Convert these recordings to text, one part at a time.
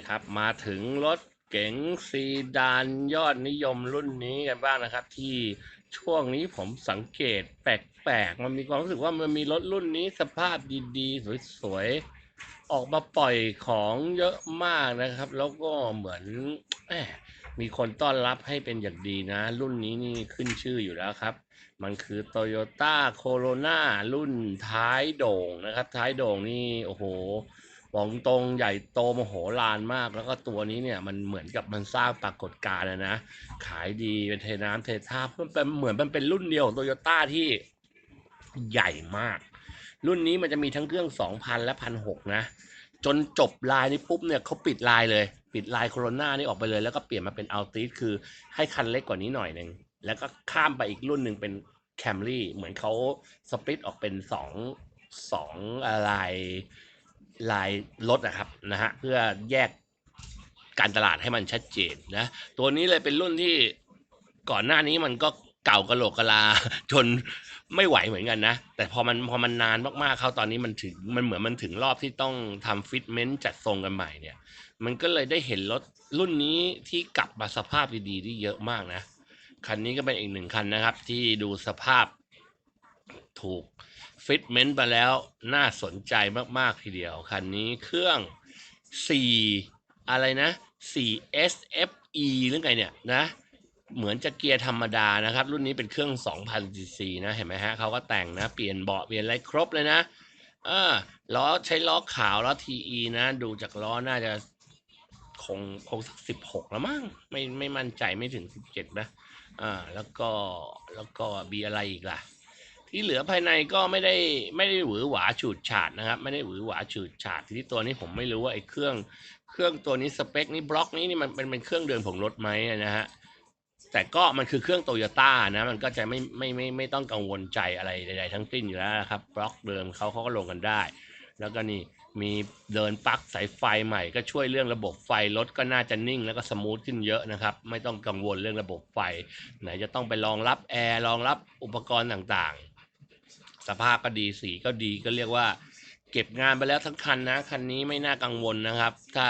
นะครับ มาถึงรถเก๋งซีดานยอดนิยมรุ่นนี้กันบ้างนะครับ ที่ช่วงนี้ผมสังเกตแปลกๆ มันมีความรู้สึกว่ามันมีรถรุ่นนี้สภาพดีๆ สวยๆ ออกมาปล่อยของเยอะมากนะครับ แล้วก็เหมือนมมีคนต้อนรับให้เป็นอย่างดีนะ รุ่นนี้นี่ขึ้นชื่ออยู่แล้วครับ มันคือ Toyota Corona รุ่นท้ายโด่งนะครับ ท้ายโด่งนี่โอ้โห บอกตรงใหญ่โตมโหฬารมาก แล้วก็ตัวนี้เนี่ยมันเหมือนกับมันสร้างปรากฏการณ์นะ ขายดีเป็นเทน้ำเทท่ามันเป็นเหมือนมันเป็นรุ่นเดียวของโตโยต้าที่ใหญ่มาก รุ่นนี้มันจะมีทั้งเครื่อง 2,000 และ 1,600 นะ จนจบลายนี้ปุ๊บเนี่ยเขาปิดลายเลย ปิดลายโคโรนานี่ออกไปเลย แล้วก็เปลี่ยนมาเป็นอัลติสคือให้คันเล็กกว่านี้หน่อยหนึ่งแล้วก็ข้ามไปอีกรุ่นหนึ่งเป็นแคมรี่เหมือนเขาสปลิตออกเป็นสองสองลาย ลายรถนะครับนะฮะเพื่อแยกการตลาดให้มันชัดเจนนะตัวนี้เลยเป็นรุ่นที่ก่อนหน้านี้มันก็เก่ากระโหลกกะลาจนไม่ไหวเหมือนกันนะ แต่พอมันพอมันนานมากๆเข้าตอนนี้มันถึงมันเหมือนมันถึงรอบที่ต้องทำฟิตเมนต์จัดทรงกันใหม่เนี่ย มันก็เลยได้เห็นรถรุ่นนี้ที่กลับมาสภาพดีๆที่เยอะมากนะ คันนี้ก็เป็นอีกหนึ่งคันนะครับ ที่ดูสภาพ ถูกฟิตเมนต์ไปแล้วน่าสนใจมากๆทีเดียว คันนี้เครื่อง 4 อะไรนะ 4 SFE หรือไงเนี่ยนะเหมือนจะเกียร์ธรรมดานะครับ รุ่นนี้เป็นเครื่อง2,000 cc นะเห็นไหมฮะเขาก็แต่งนะ เปลี่ยนเบาะเปลี่ยนอะไรครบเลยนะเออล้อใช้ล้อขาวล้อ TE นะ ดูจากล้อน่าจะคงคงสักสิบหกแล้วมั้งไม่ไม่มั่นใจไม่ถึงสิบเจ็ดนะอ่าแล้วก็แล้วก็มีอะไรอีกล่ะ ที่เหลือภายในก็ไม่ได้ไม่ได้หวือหวาฉูดฉาดนะครับ ไม่ได้หวือหวาฉูดฉาดที่ตัวนี้ผมไม่รู้ว่าไอ้เครื่องเครื่องตัวนี้สเปคนี้บล็อกนี้นี่มันเป็นเป็นเครื่องเดิมของรถไหมนะฮะแต่ก็มันคือเครื่องโตโยต้านะมันก็จะไม่ไม่ไม่ไม่ต้องกังวลใจอะไรใดๆทั้งสิ้นอยู่แล้วนะครับบล็อกเดิมเขาเขาก็ลงกันได้ แล้วก็นี่มีเดินปลั๊กสายไฟใหม่ ก็ช่วยเรื่องระบบไฟรถก็น่าจะนิ่ง แล้วก็สมูทขึ้นเยอะนะครับ ไม่ต้องกังวลเรื่องระบบไฟ ไหนจะต้องไปรองรับแอร์รองรับอุปกรณ์ต่างๆ สภาพก็ดีสีก็ดีก็เรียกว่า เก็บงานไปแล้วทั้งคันนะ คันนี้ไม่น่ากังวลนะครับ ถ้า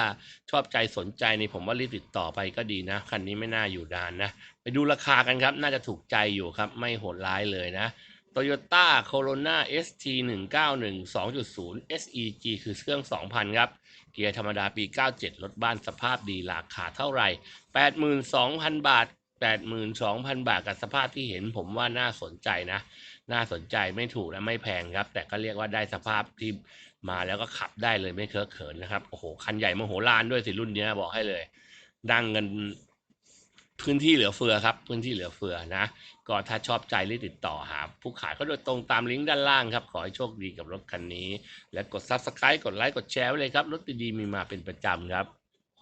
ชอบใจสนใจในผมว่ารีบติดต่อไปก็ดีนะ คันนี้ไม่น่าอยู่ดานนะ ไปดูราคากันครับ น่าจะถูกใจอยู่ครับ ไม่โหดร้ายเลยนะ Toyota Corona ST 191 2.0 SEG คือเครื่อง 2,000 ครับ เกียร์ธรรมดาปี 97 รถบ้านสภาพดีราคาเท่าไหร่ 82,000 บาท 82,000 บาทกับสภาพที่เห็นผมว่าน่าสนใจนะ น่าสนใจไม่ถูกและไม่แพงครับ แต่ก็เรียกว่าได้สภาพที่มาแล้วก็ขับได้เลยไม่เคอะเขินนะครับ โอ้โห คันใหญ่มโหฬารด้วยสิรุ่นนี้บอกให้เลยดังกันพื้นที่เหลือเฟือครับ พื้นที่เหลือเฟือนะ ก็ถ้าชอบใจรีบติดต่อหาผู้ขายก็โดยตรงตามลิงก์ด้านล่างครับ ขอให้โชคดีกับรถคันนี้ และกด Subscribe กดไลค์กดแชร์ไว้เลยครับ รถดีๆมีมาเป็นประจำครับ